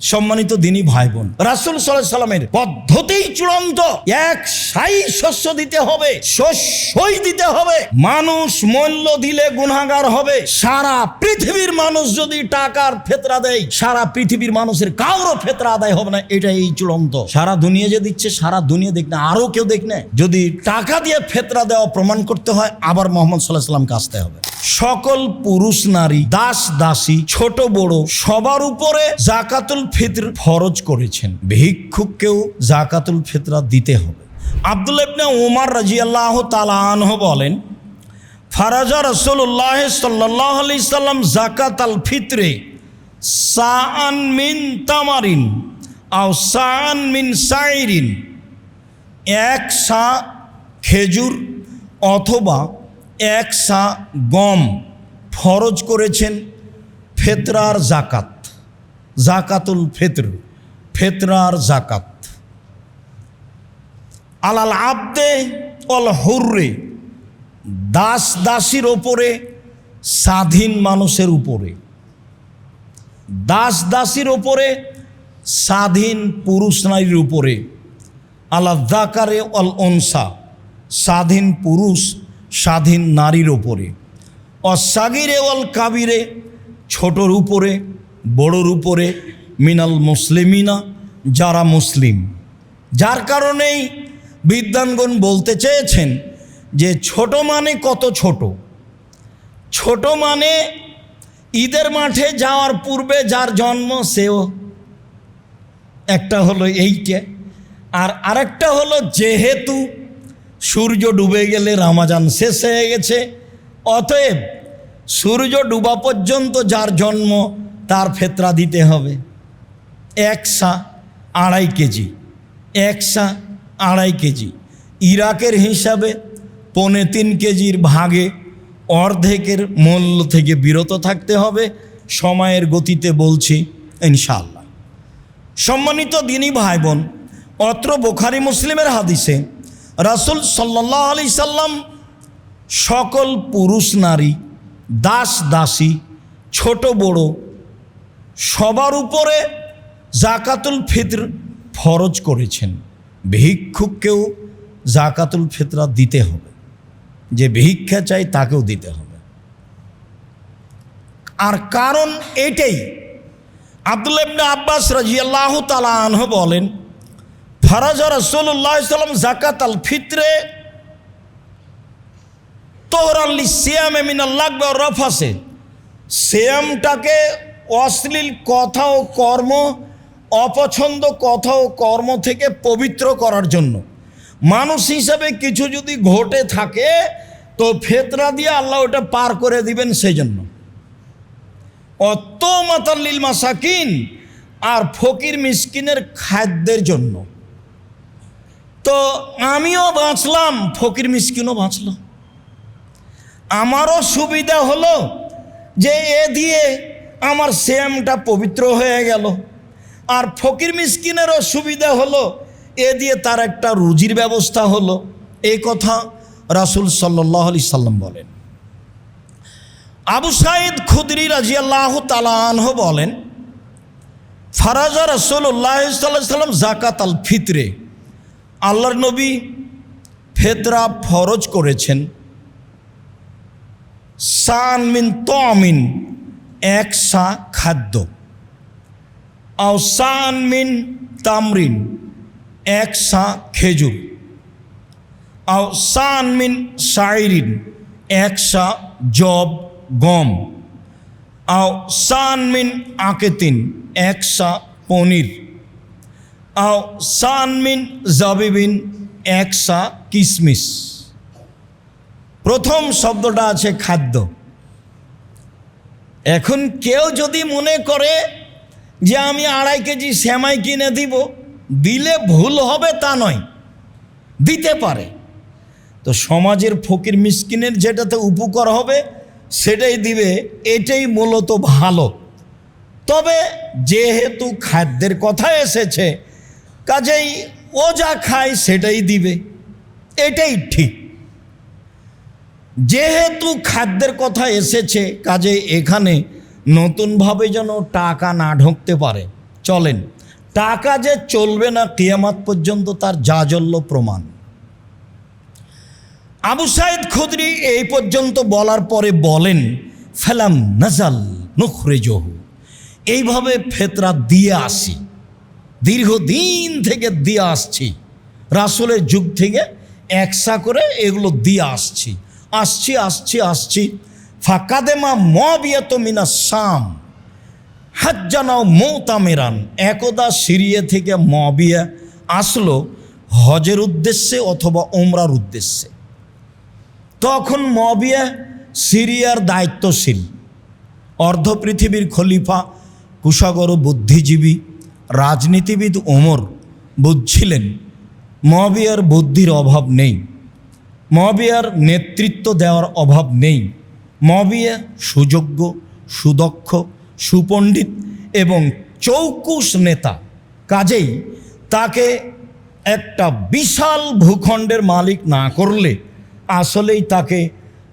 সম্মানিত দিনী ভাই বোন, রাসুল সাল্লাহ সাল্লামের পদ্ধতি চূড়ান্ত। এক সাই শস্য দিতে হবে, শস্যই দিতে হবে। মানুষ মূল্য দিলে গুণাগার হবে। সারা পৃথিবীর মানুষ যদি টাকার ফেতরা দেয়, সারা পৃথিবীর মানুষের কারও ফেতরা আদায় হবে না এটা এই চূড়ান্ত। সারা দুনিয়া যে দিচ্ছে, সারা দুনিয়া দেখ না, আরও কেউ দেখ না। যদি টাকা দিয়ে ফেতরা দেওয়া প্রমাণ করতে হয়, আবার মোহাম্মদ সাল্লাহ সাল্লামকে আসতে হবে। সকল পুরুষ নারী, দাস দাসী, ছোট বড় সবার উপরে জাকাতুল ফিতর ফরজ করেছেন। ভিক্ষুককেও জাকাতুল ফিতরা দিতে হবে। আব্দুল ইবনে ওমর তাআলা আনহু বলেন, ফারাজা রসুল্লাহ সাল্লাহ আলি সাল্লাম জাকাত আল ফিতরে সাআন মিন তামারিন আও সাআন মিন সাইরিন, এক সা খেজুর অথবা এক সা গম ফরজ করেছেন ফেতরার জাকাত, জাকাতুল ফেতর, ফেতরার জাকাত। আলাল আব্দে অল হুররে, দাস দাসীর ওপরে, স্বাধীন মানুষের উপরে। দাস দাসীর ওপরে, স্বাধীন পুরুষ নারীর উপরে। আলাদাকারে অল অনসা স্বাধীন পুরুষ স্বাধীন নারীর ওপরে অসাগিরে অল কাবিরে, ছোটর উপরে, বড়র উপরে, মিনাল মুসলিমিনা, যারা মুসলিম। যার কারণেই বিদ্যানগণ বলতে চেয়েছেন যে ছোট মানে কত ছোট? ছোট মানে ঈদের মাঠে যাওয়ার পূর্বে যার জন্ম সেও একটা হলো এইটা আর আরেকটা হলো যেহেতু সূর্য ডুবে গেলে রামাজান শেষ হয়ে গেছে। অতএব সূর্য ডুবা পর্যন্ত যার জন্ম, তার ফেতরা দিতে হবে। একশা আড়াই কেজি। একশা আড়াই কেজি। ইরাকের হিসাবে পৌনে তিন কেজির ভাগে অর্ধেকের মূল্য থেকে বিরত থাকতে হবে। সময়ের গতিতে বলছি, ইনশাআল্লাহ। সম্মানিত দিনী ভাই বোন, অত্র বোখারি মুসলিমের হাদিসে রাসুল সাল্লাহ আলি সাল্লাম সকল পুরুষ নারী, দাস দাসী, ছোট বড়, সবার উপরে জাকাতুল ফিতর ফরজ করেছেন। ভিক্ষুককেও জাকাতুল ফিতরা দিতে হবে। যে ভিক্ষা চাই তাকেও দিতে হবে। আর কারণ এটাই। আব্দুল ইবনে আব্বাস রাজিয়াল্লাহ তালা বলেন ফারাজা রসুল্লাহ জাকাত আল ফিতরে তোহরাল্লি সিয়াম এমিনাল্লাহ রফাসে সিয়ামটাকে অশ্লীল কথা ও কর্ম, অপছন্দ কথা ও কর্ম থেকে পবিত্র করার জন্য। মানুষ হিসাবে কিছু যদি ঘটে থাকে, তো ফেতরা দিয়ে আল্লাহ ওটা পার করে দিবেন সেই জন্য অত মাতাল্লিল মাসাকিন, আর ফকির মিসকিনের খাদ্যের জন্য। তো আমিও বাঁচলাম, ফকির মিসকিনও বাঁচল। আমারও সুবিধা হলো যে এ দিয়ে আমার শ্যামটা পবিত্র হয়ে গেল। আর ফকির মিসকিনেরও সুবিধা হলো এ দিয়ে তার একটা রুজির ব্যবস্থা হলো। এই কথা রাসুল সাল্লাহ আলি সাল্লাম বলেন। আবু সাইদ খুদরি রাজিয়াল্লাহ তালাহ বলেন, ফারাজা রসুল্লাহ সাল্লাম জাকাত আল ফিতরে। আল্লাহর নবী ফেতরা ফরজ করেছেন। সান মিন তমিন এক সা খাদ্য। আও সান মিন তামরিন, এক সা খেজুর। আও সান মিন সাইরিন এক সা জব গম। আও সান মিন আকেতিন, এক সা পনির। আও সান মিন জাবিবিন এক সা কিসমিস। প্রথম শব্দটা আছে খাদ্য। এখন কেউ যদি মনে করে যে আমি আড়াই কেজি শ্যামাই কিনে দিব, দিলে ভুল হবে তা নয়, দিতে পারে। তো সমাজের ফকির মিসকিনের যেটাতে উপকার হবে, সেটাই দিবে, এটাই মূলত ভালো। তবে যেহেতু খাদ্যের কথা এসেছে কাজেই ও যা খায় সেটাই দিবে। এটাই ঠিক। যেহেতু খাদ্যের কথা এসেছে, কাজে এখানে নতুনভাবে যেন টাকা না ঢুকতে পারে। চলেন, টাকা যে চলবে না কিয়ামাত পর্যন্ত তার জাজল্য প্রমাণ। আবু সাইদ খুদরি এই পর্যন্ত বলার পরে বলেন, ফেলাম নাজাল নখরে জহু এইভাবে ফেতরা দিয়ে আসি। দীর্ঘদিন থেকে দিয়ে আসছি। রাসুলের যুগ থেকে একসা করে এগুলো দিয়ে আসছি। আসছি আসছি আসছি। ফাঁকাদেমা মবিয়ত মিনা শাম হাজ্জানাও মৌতামেরান। একদা সিরিয়া থেকে মবিয়া আসলো হজের উদ্দেশ্যে অথবা ওমরার উদ্দেশ্যে। তখন মবিয়া সিরিয়ার দায়িত্বশীল। অর্ধ পৃথিবীর খলিফা, কুশাগর বুদ্ধিজীবী রাজনীতিবিদ ওমর বুঝছিলেন মবিয়ার বুদ্ধির অভাব নেই। মবিয়ার নেতৃত্ব দেওয়ার অভাব নেই। মবিয়া সুযোগ্য, সুদক্ষ, সুপণ্ডিত এবং চৌকুশ নেতা। কাজেই তাকে একটা বিশাল ভূখণ্ডের মালিক না করলে আসলেই তাকে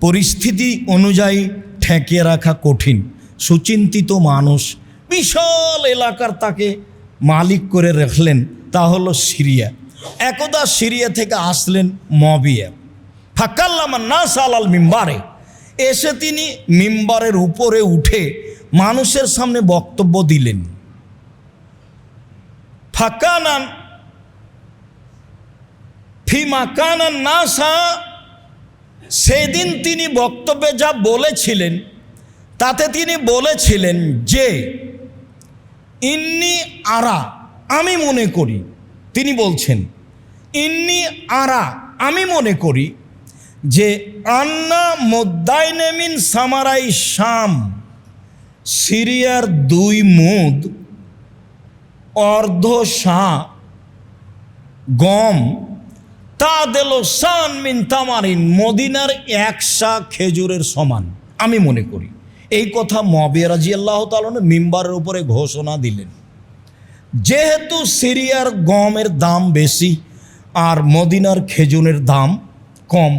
পরিস্থিতি অনুযায়ী ঠেকিয়ে রাখা কঠিন। সুচিন্তিত মানুষ, বিশাল এলাকার তাকে মালিক করে রাখলেন, তা হলো সিরিয়া। একদা সিরিয়া থেকে আসলেন মবিয়া। ফাকাল্লামা না সালাল মিম্বারে। এসে তিনি মিম্বারের উপরে উঠে মানুষের সামনে বক্তব্য দিলেন। ফাকানান ফিমাকানান নাসা। সেদিন তিনি বক্তব্যে যা বলেছিলেন, তাতে তিনি বলেছিলেন যে ইন্নি আরা আমি মনে করি। তিনি বলছেন, ইন্নি আরা আমি মনে করি, যে আন্না মোদ্দাইনেমিন সামারাই শাম, সিরিয়ার দুই মুদ, অর্ধ শাহ গম, তা দিল সান মিন তামারিন, মদিনার একশা খেজুরের সমান, আমি মনে করি। এই কথা মবিয়া আল্লাহ তালন মিম্বারের উপরে ঘোষণা দিলেন। যেহেতু সিরিয়ার গমের দাম বেশি আর মদিনার খেজুরের দাম কম,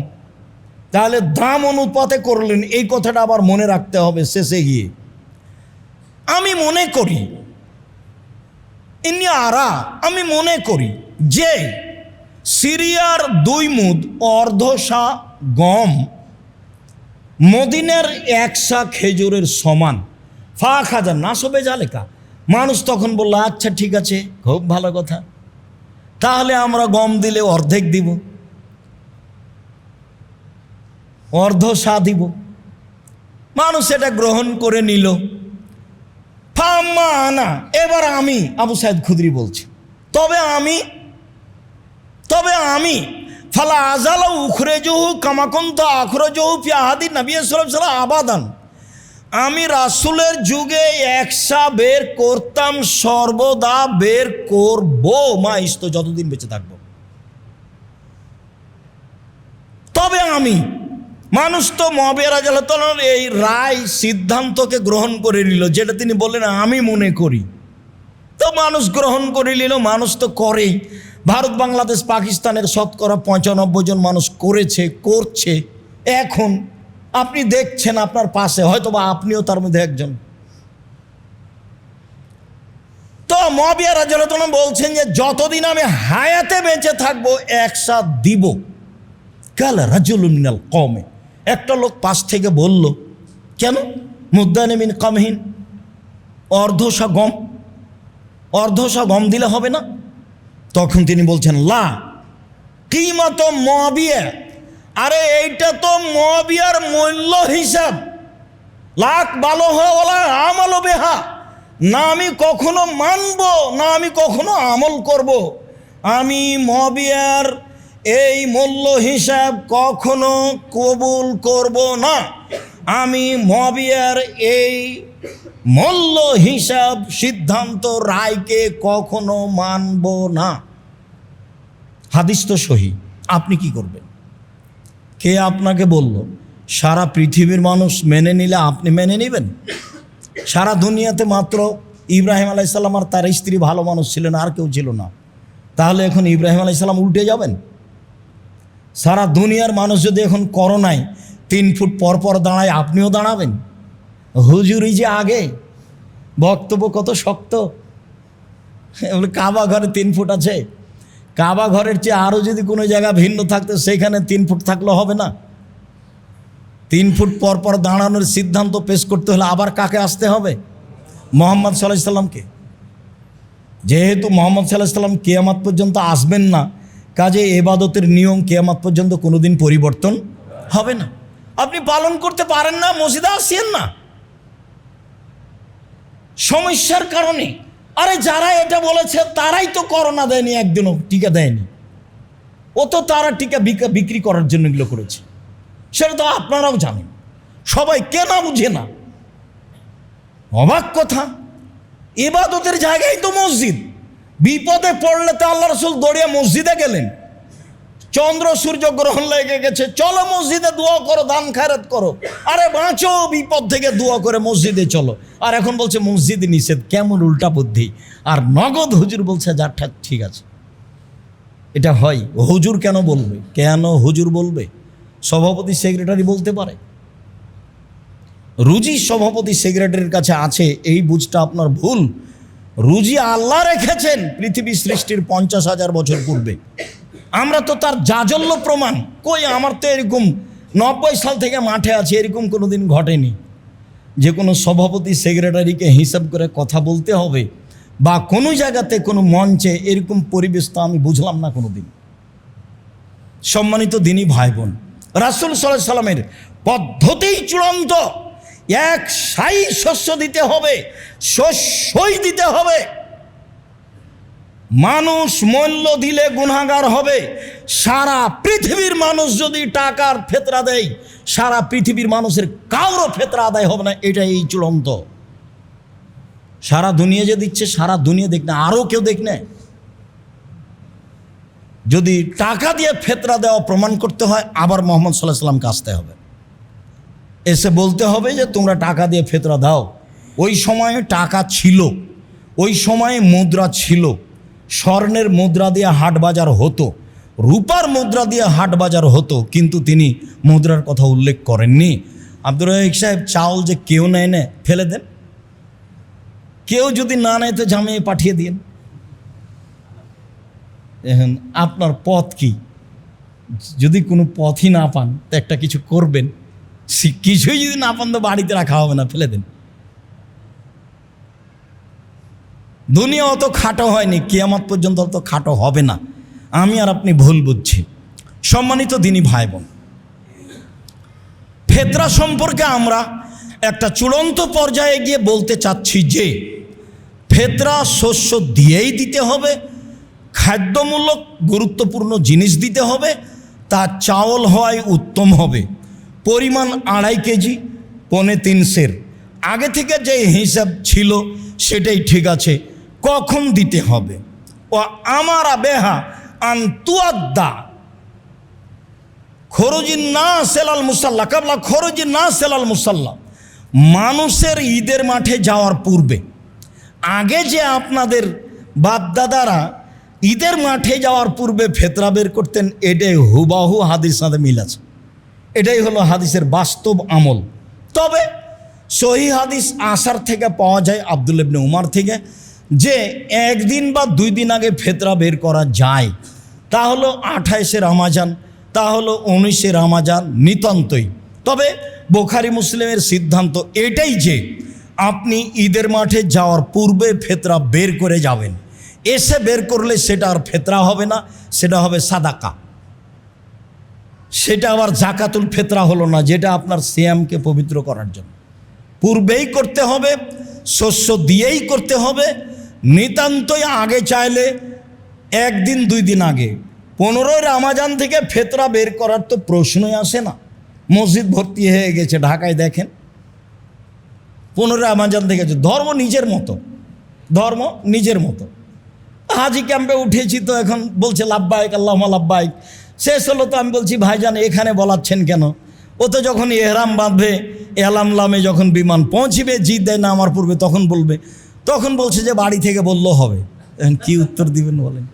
তাহলে দাম অনুপাতে করলেন, এই কথাটা আবার মনে রাখতে হবে শেষে গিয়ে। আমি মনে করি, ইনি আরা, আমি মনে করি যে সিরিয়ার দুই মুদ অর্ধশা গম মদিনের একশা খেজুরের সমান। ফা খাজা না সবে জালেকা। মানুষ তখন বলল আচ্ছা ঠিক আছে, খুব ভালো কথা। তাহলে আমরা গম দিলে অর্ধেক দিব। অর্ধ সা দিব। মানুষ এটা গ্রহণ করে নিল। ফাম্মা আনা, এবার আমি, আবু সাইদ খুদরি বলছি, তবে আমি তবে আমি ফালা আজালা উখরে জহু কামাকন্ত আখরে জহু ফি আহাদি নবী সাল্লাম আবাদান। আমি রাসুলের যুগে একসা বের করতাম, সর্বদা বের করব মা ইস্ত যতদিন বেঁচে থাকব। তবে আমি, মানুষ তো মহাবিয়া রাজার এই রায় সিদ্ধান্তকে গ্রহণ করে নিল, যেটা তিনি বললেন, আমি মনে করি। তো মানুষ গ্রহণ করে নিল, মানুষ তো করেই। ভারত, বাংলাদেশ, পাকিস্তানের শতকরা পঁচানব্বই জন মানুষ করেছে, করছে। এখন আপনি দেখছেন আপনার পাশে হয়তো বা আপনিও তার মধ্যে একজন। তো মবিয়া রাজার বলছেন যে, যতদিন আমি হায়াতে বেঁচে থাকব একসাথ দিব। কাল রাজুল মিনাল কমে একটা লোক পাশ থেকে বলল, কেন? মুদ্দানে মিন কমহীন। অর্ধশা গম। অর্ধশা গম দিলে হবে না? তখন তিনি বলছেন, লা কি মতো মবিয়া আরে, এইটা তো মবিয়ার মূল্য হিসাব। লাখ ভালো হওয়া আমালও বেহা। না আমি কখনো মানব, না আমি কখনো আমল করব। আমি মবিয়ার এই মূল্য হিসাব কখনো কবুল করব না। আমি মবিয়ার এই মূল্য হিসাব সিদ্ধান্ত রায়কে কখনো মানব না। হাদিস তো সহি, আপনি কি করবেন? কে আপনাকে বলল, সারা পৃথিবীর মানুষ মেনে নিলে আপনি মেনে নেবেন? সারা দুনিয়াতে মাত্র ইব্রাহিম আলাইসাল্লাম আর তার স্ত্রী ভালো মানুষ ছিলেন, আর কেউ ছিল না। তাহলে এখন ইব্রাহিম আলাইসাল্লাম উল্টে যাবেন? সারা দুনিয়ার মানুষ যদি এখন করোনায় তিন ফুট পর পর দাঁড়ায়, আপনিও দাঁড়াবেন? হুজুরি যে আগে বক্তব্য কত শক্ত। কাবা ঘরে তিন ফুট আছে। কাবা ঘরের চেয়ে আরও যদি কোনো জায়গা ভিন্ন থাকতো, সেইখানে তিন ফুট থাকলে হবে না। তিন ফুট পর পর দাঁড়ানোর সিদ্ধান্ত পেশ করতে হলে আবার কাকে আসতে হবে? মোহাম্মদ সাল্লাহ সাল্লামকে। যেহেতু মোহাম্মদ সাল্লাহ সাল্লাম কেয়ামাত পর্যন্ত আসবেন না, কাজে এবাদতের নিয়ম কেয়ামাত পর্যন্ত কোনোদিন পরিবর্তন হবে না। আপনি পালন করতে পারেন না, মসজিদে আসছেন না। সমস্যার কারণে। আরে যারা এটা বলেছে, তারাই তো করোনা দেয়নি, একদিনও টিকা দেয়নি। ও তো তারা টিকা বিকা- বিক্রি করার জন্য এগুলো করেছে। সেটা তো আপনারাও জানেন। সবাই কে না বুঝে না। অবাক কথা। এবাদতের জায়গায় তো মসজিদ। বিপদে পড়লে তো আল্লাহ রসুল দৌড়িয়ে মসজিদে গেলেন। চন্দ্র সূর্য গ্রহণ লেগে গেছে। চলো মসজিদে দোয়া করো, দান খায়রাত করো। আরে বাঁচো, বিপদ থেকে দোয়া করে মসজিদে চলো। আর এখন বলছে, মসজিদ নিষেধ, কেমন উল্টা বুদ্ধি? আর নগদ হুজুর বলছে যা ঠাক, ঠিক আছে। এটা হয়। হুজুর কেন বলবে? কেন হুজুর বলবে? সভাপতি, সেক্রেটারি বলতে পারে। রুজি সভাপতি, সেক্রেটারির কাছে আছে, এই বুঝটা আপনার ভুল। রুজি আল্লাহ রেখেছেন, পৃথিবী সৃষ্টির পঞ্চাশ হাজার বছর পূর্বে। আমরা তো তার জাজল্য প্রমাণ। কই আমার তো এরকম নব্বই সাল থেকে মাঠে আছে, এরকম কোনো দিন ঘটেনি। যে কোনো সভাপতি, সেক্রেটারিকে হিসাব করে কথা বলতে হবে বা কোনো জায়গাতে কোনো মঞ্চে এরকম পরিবেশ তো আমি বুঝলাম না কোনো দিন সম্মানিত দিনই ভাই বোন রাসুল সাল্লাহ সাল্লামের পদ্ধতিই চূড়ান্ত। এক সাই শস্য দিতে হবে, শস্যই দিতে হবে। মানুষ মূল্য দিলে গুণাগার হবে। সারা পৃথিবীর মানুষ যদি টাকার ফেতরা দেয়, সারা পৃথিবীর মানুষের কারও ফেতরা আদায় হবে না এটা এই চূড়ান্ত। সারা দুনিয়া যে দিচ্ছে, সারা দুনিয়া দেখ না, আরও কেউ দেখ না। যদি টাকা দিয়ে ফেতরা দেওয়া প্রমাণ করতে হয়, আবার মোহাম্মদ সাল্লাহ সাল্লামকে আসতে হবে। এসে বলতে হবে যে, তোমরা টাকা দিয়ে ফেতরা দাও। ওই সময়ে টাকা ছিল, ওই সময়ে মুদ্রা ছিল। স্বর্ণের মুদ্রা দিয়ে হাট বাজার হতো, রূপার মুদ্রা দিয়ে হাট বাজার হতো, কিন্তু তিনি মুদ্রার কথা উল্লেখ করেননি। আব্দুর রহিক সাহেব, চাউল যে কেউ নেয় না, ফেলে দেন। কেউ যদি না নেয়, তো জামিয়ে পাঠিয়ে দিন এখন আপনার পথ কি? যদি কোনো পথই না পান, তো একটা কিছু করবেন। কিছুই যদি না পান, তো বাড়িতে রাখা হবে না, ফেলে দেন। দুনিয়া অত খাটো হয়নি, কিয়ামত পর্যন্ত অত খাটো হবে না। আমি আর আপনি ভুল বুঝছি। সম্মানিত দিনী ভাই বোন ফেতরা সম্পর্কে আমরা একটা চূড়ান্ত পর্যায়ে গিয়ে বলতে চাচ্ছি যে, ফেতরা শস্য দিয়েই দিতে হবে খাদ্যমূলক গুরুত্বপূর্ণ জিনিস দিতে হবে, তা চাউল হওয়াই উত্তম হবে। পরিমাণ আড়াই কেজি, পনে তিন সের। আগে থেকে যে হিসাব ছিল, সেটাই ঠিক আছে। কখন দিতে হবে? ও আমার বেহা আন্তুয়াদ্দা খরুজি না সেলাল মুসাল্লা, কাবলা খরুজি না সেলাল মুসাল্লা। মানুষের ঈদের মাঠে যাওয়ার পূর্বে, আগে যে আপনাদের বাপদাদারা ঈদের মাঠে যাওয়ার পূর্বে ফেতরা বের করতেন, এটাই হুবাহু হাদিস সাথে মিল আছে। এটাই হলো হাদিসের বাস্তব আমল। তবে সহি হাদিস আসার থেকে পাওয়া যায় আব্দুল উমার থেকে যে একদিন বা দুই দিন আগে ফেতরা বের করা যায়, তা হলো আঠাইশে রামাজান, তা হলো উনিশে রামাজান নিতান্তই। তবে বোখারি মুসলিমের সিদ্ধান্ত এটাই যে আপনি ঈদের মাঠে যাওয়ার পূর্বে ফেতরা বের করে যাবেন। এসে বের করলে সেটা আর ফেতরা হবে না, সেটা হবে সাদাকা। সেটা আবার জাকাতুল ফেতরা হলো না, যেটা আপনার সিয়ামকে পবিত্র করার জন্য। পূর্বেই করতে হবে, শস্য দিয়েই করতে হবে নিতান্তই আগে চাইলে একদিন, দুই দিন আগে। পনেরোই রামাজান থেকে ফেতরা বের করার তো প্রশ্নই আসে না। মসজিদ ভর্তি হয়ে গেছে, ঢাকায় দেখেন। পনেরোই রামাজান থেকে ধর্ম নিজের মতো, ধর্ম নিজের মতো। হাজি ক্যাম্পে উঠেছি তো এখন বলছে, লাভবাহিক আল্লাহ লাভবাহিক। শেষ হলো তো আমি বলছি, ভাইজান, এখানে বলাচ্ছেন কেন? ও তো যখন এহরাম বাঁধবে এলাম লামে যখন বিমান পৌঁছিবে, জিদ দেয় না আমার পূর্বে, তখন বলবে তখন বলছে যে বাড়ি থেকে বললেও হবে। এখন কি উত্তর দিবেন বলেন?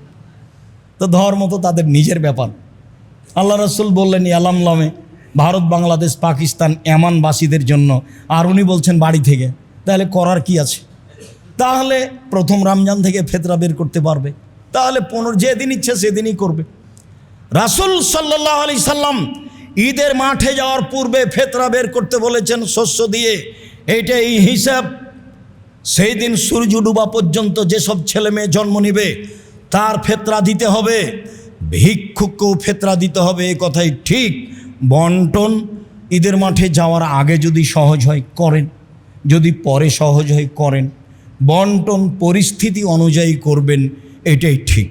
তো ধর্ম তো তাদের নিজের ব্যাপার। আল্লাহ রসুল বললেন এলাম লামে, ভারত, বাংলাদেশ, পাকিস্তান, এমানবাসীদের জন্য। আর উনি বলছেন, বাড়ি থেকে। তাহলে করার কি আছে? তাহলে প্রথম রমজান থেকে ফেতরা বের করতে পারবে। তাহলে পনেরো, যেদিন ইচ্ছে সেদিনই করবে। রাসুল সাল্লাহ আলি সাল্লাম ঈদের মাঠে যাওয়ার পূর্বে ফেতরা বের করতে বলেছেন, শস্য দিয়ে। এইটা এই হিসাব সেই দিন সূর্য ডুবা পর্যন্ত যেসব ছেলে মেয়ে জন্ম নিবে, তার ফেতরা দিতে হবে। ভিক্ষুককেও ফেতরা দিতে হবে, এ কথাই ঠিক। বন্টন ঈদের মাঠে যাওয়ার আগে যদি সহজ হয়, করেন। যদি পরে সহজ হয়, করেন। বন্টন পরিস্থিতি অনুযায়ী করবেন, এটাই ঠিক।